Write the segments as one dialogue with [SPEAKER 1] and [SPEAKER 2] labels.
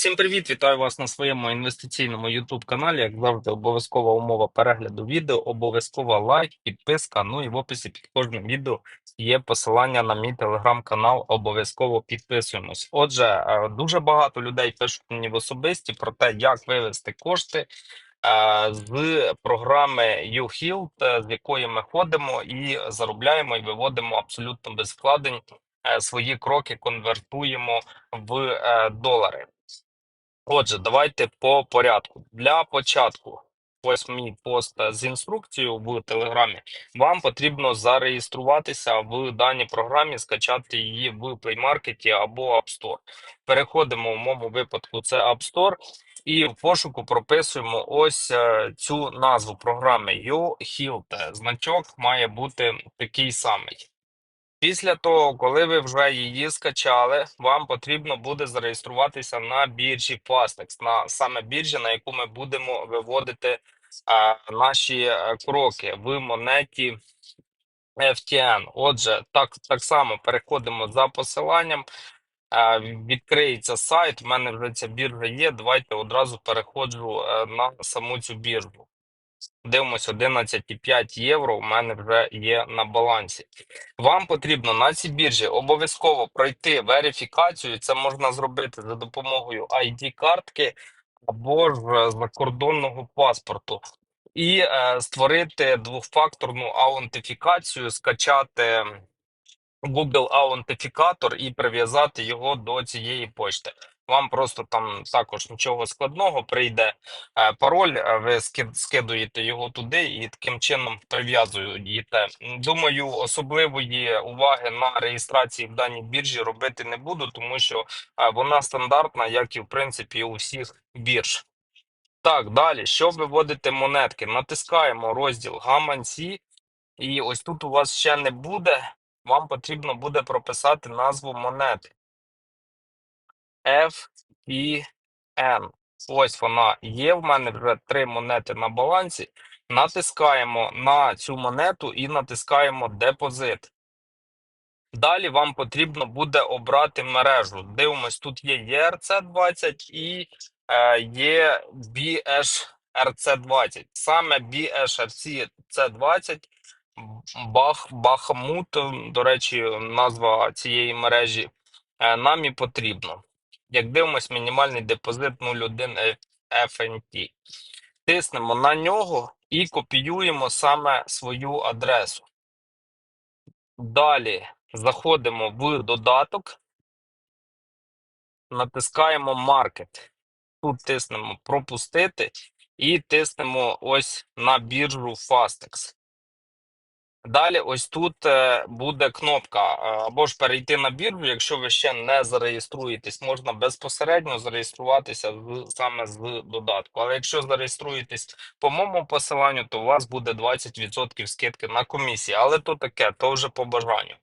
[SPEAKER 1] Всім привіт! Вітаю вас на своєму інвестиційному YouTube каналі. Як завжди, обов'язкова умова перегляду відео, обов'язкова лайк, підписка. Ну і в описі під кожним відео є посилання на мій телеграм-канал. Обов'язково підписуємось. Отже, е, дуже багато людей пишуть мені в особисті про те, як вивести кошти е, з програми YouHealth, е, з якої ми ходимо і заробляємо і виводимо абсолютно без вкладень. Свої кроки конвертуємо в долари. Отже, давайте по порядку. Для початку, ось мій пост з інструкцією в Телеграмі. Вам потрібно зареєструватися в даній програмі, скачати її в Play Market або App Store. Переходимо в моєму випадку, це App Store, і в пошуку прописуємо ось е, цю назву програми YouHealth. Значок має бути такий самий. Після того, коли ви вже її скачали, вам потрібно буде зареєструватися на біржі Fastex, на саме біржі, на яку ми будемо виводити а, наші е, кроки в монеті FTN. Отже, так, так само переходимо за посиланням. а, Відкриється сайт. У мене вже ця біржа є. Давайте одразу переходжу е, на саму цю біржу. Дивимось 11,5 євро. У мене вже є на балансі. Вам потрібно на цій біржі обов'язково пройти верифікацію. Це можна зробити за допомогою ID-картки або ж е, закордонного паспорту, і е, створити двохфакторну аутентифікацію, скачати. Google аутентифікатор і прив'язати його до цієї почти. Вам просто там також нічого складного прийде е, пароль, е, ви скидуєте його туди і таким чином прив'язуєте. Думаю, особливої уваги на реєстрації в даній біржі робити не буду, тому що е, вона стандартна, як і в принципі у всіх бірж. Так, далі, щоб виводити монетки, натискаємо розділ гаманці. І ось тут у вас ще не буде. Вам потрібно буде прописати назву монети F і N. Ось вона є. В мене вже три монети на балансі. Натискаємо на цю монету і натискаємо депозит. Далі вам потрібно буде обрати мережу. Дивимось, тут є ERC20 і е, є BSRC20. Саме BSRC20 Бах, Бахмут, до речі, назва цієї мережі, е, нам і потрібно. Як дивимось, мінімальний депозит 0,1 FNT. Тиснемо на нього і копіюємо саме свою адресу. Далі заходимо в додаток, натискаємо Market. Тут тиснемо пропустити і тиснемо ось на біржу Fastex. Далі, ось тут е, буде кнопка е, або ж перейти на біржу, якщо ви ще не зареєструєтесь, можна безпосередньо зареєструватися саме з додатку. Але якщо зареєструєтесь по моєму посиланню, то у вас буде 20% скидки на комісії. Але то таке, то вже по бажанню.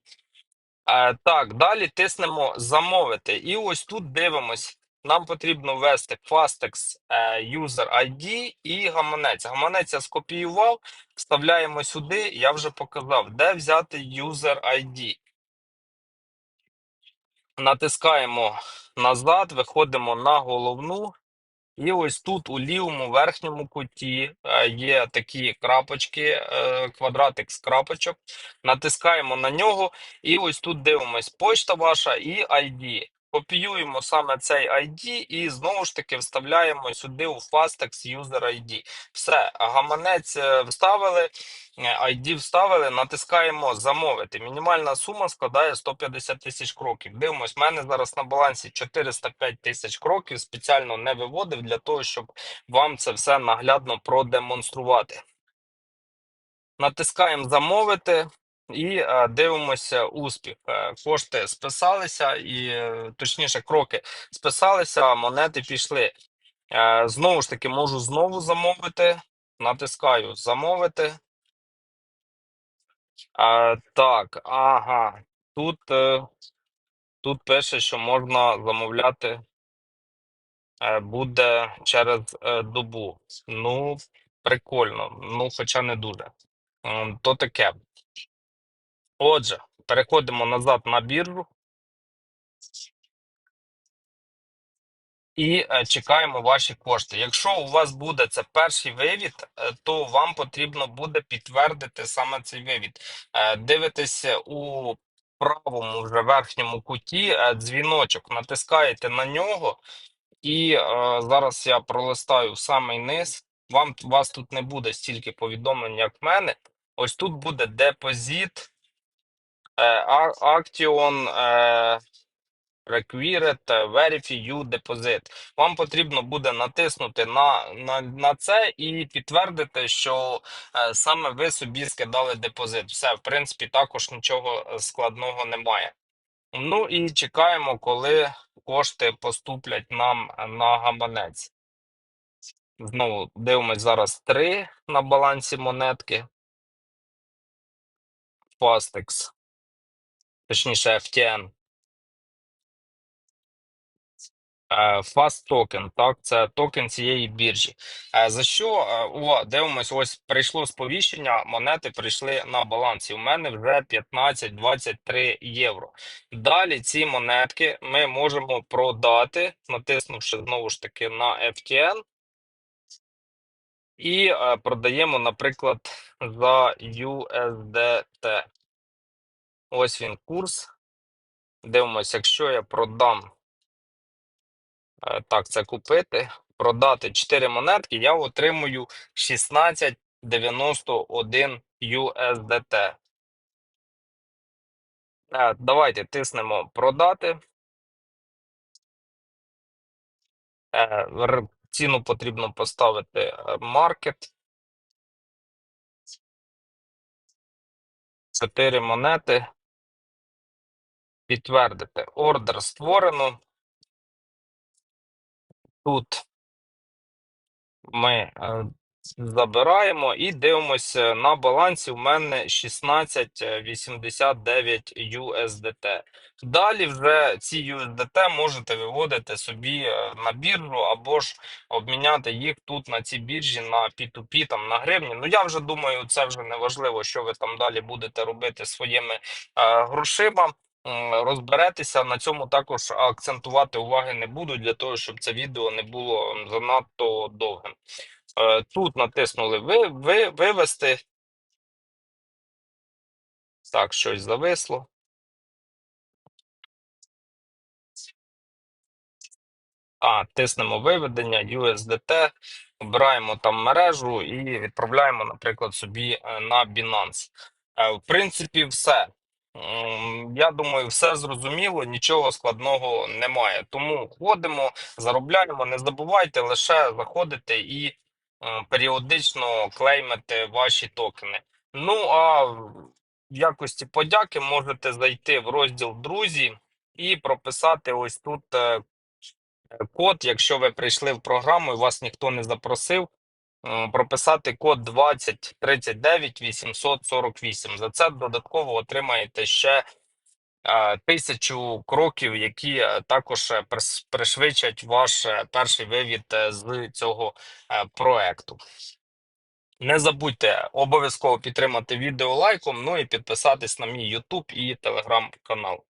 [SPEAKER 1] Е, так, далі тиснемо замовити. І ось тут дивимось. Нам потрібно ввести Fastex е, User ID і гаманець. Гаманець я скопіював, вставляємо сюди. Я вже показав, де взяти User ID. Натискаємо назад, виходимо на головну. І ось тут у лівому верхньому куті е, є такі крапочки, е, квадратик з крапочок. Натискаємо на нього, і ось тут дивимось почта ваша і ID. Копіюємо саме цей ID і знову ж таки вставляємо сюди у Fastex User ID. Все, гаманець е, вставили, е, ID вставили, натискаємо замовити. Мінімальна сума складає 150 тисяч кроків. Дивимось, в мене зараз на балансі 405 тисяч кроків. Спеціально не виводив для того, щоб вам це все наглядно продемонструвати. Натискаємо замовити. І е, дивимося успіх. Е, кошти списалися, і е, точніше, кроки списалися, монети пішли. Знову ж таки, можу знову замовити. Натискаю замовити. Е, так, ага. Тут, тут пише, що можна замовляти буде через добу. Ну, прикольно. Ну, хоча не дуже. То таке. Отже, переходимо назад на біржу. і е, чекаємо ваші кошти. Якщо у вас буде це перший вивід, е, то вам потрібно буде підтвердити саме цей вивід. Е, Дивитесь у правому вже верхньому куті е, дзвіночок, натискаєте на нього, і зараз я пролистаю в самий низ. Вам вас тут не буде стільки повідомлень, як в мене. Ось тут буде депозит, Action, е, Required Verify You Deposit. Вам потрібно буде натиснути на, на, на це і підтвердити, що е, саме ви собі скидали депозит. Все, в принципі, також нічого е, складного немає. Ну і чекаємо, коли кошти поступлять нам на гаманець. Знову дивимось зараз 3 на балансі монетки. Fastex, точніше FTN. Fast Token, так, це токен цієї біржі. За що о, дивимось, ось прийшло сповіщення, монети прийшли на балансі. У мене вже 15-23 євро. Далі ці монетки ми можемо продати, натиснувши знову ж таки на FTN. І е, продаємо, наприклад, за USDT. Ось він курс. Дивимось, якщо я продам. Е, Так, це купити, продати 4 монетки, я отримую 16,91 USDT. Е, Давайте тиснемо продати. Е, Ціну потрібно поставити маркет. 4 монети. Підтвердити. Ордер створено. Тут ми е, забираємо і дивимося на балансі. У мене 16,89 USDT. Далі вже ці USDT можете виводити собі е, на біржу або ж обміняти їх тут на цій біржі на P2P, там на гривні. Ну я вже думаю, це вже не важливо, що ви там далі будете робити своїми е, грошима. Розберетеся на цьому також акцентувати уваги не буду для того, щоб це відео не було занадто довгим. Е, Тут натиснули ви, ви, вивести. Так, щось зависло. А, тиснемо виведення, USDT, обираємо там мережу і відправляємо, наприклад, собі е, на Binance. Е, В принципі, все. М, Я думаю, все зрозуміло, нічого складного немає. Тому ходимо, заробляємо. Не забувайте лише заходити і е, періодично клеймити ваші токени. Ну а в якості подяки можете зайти в розділ Друзі і прописати ось тут е, код, якщо ви прийшли в програму і вас ніхто не запросив, прописати код 2039 848. За це додатково отримаєте ще е, тисячу кроків, які е, також е, пришвидшать ваш е, перший вивід е, з цього е, проекту. Не забудьте обов'язково підтримати відео лайком, ну і підписатись на мій YouTube і Telegram канал.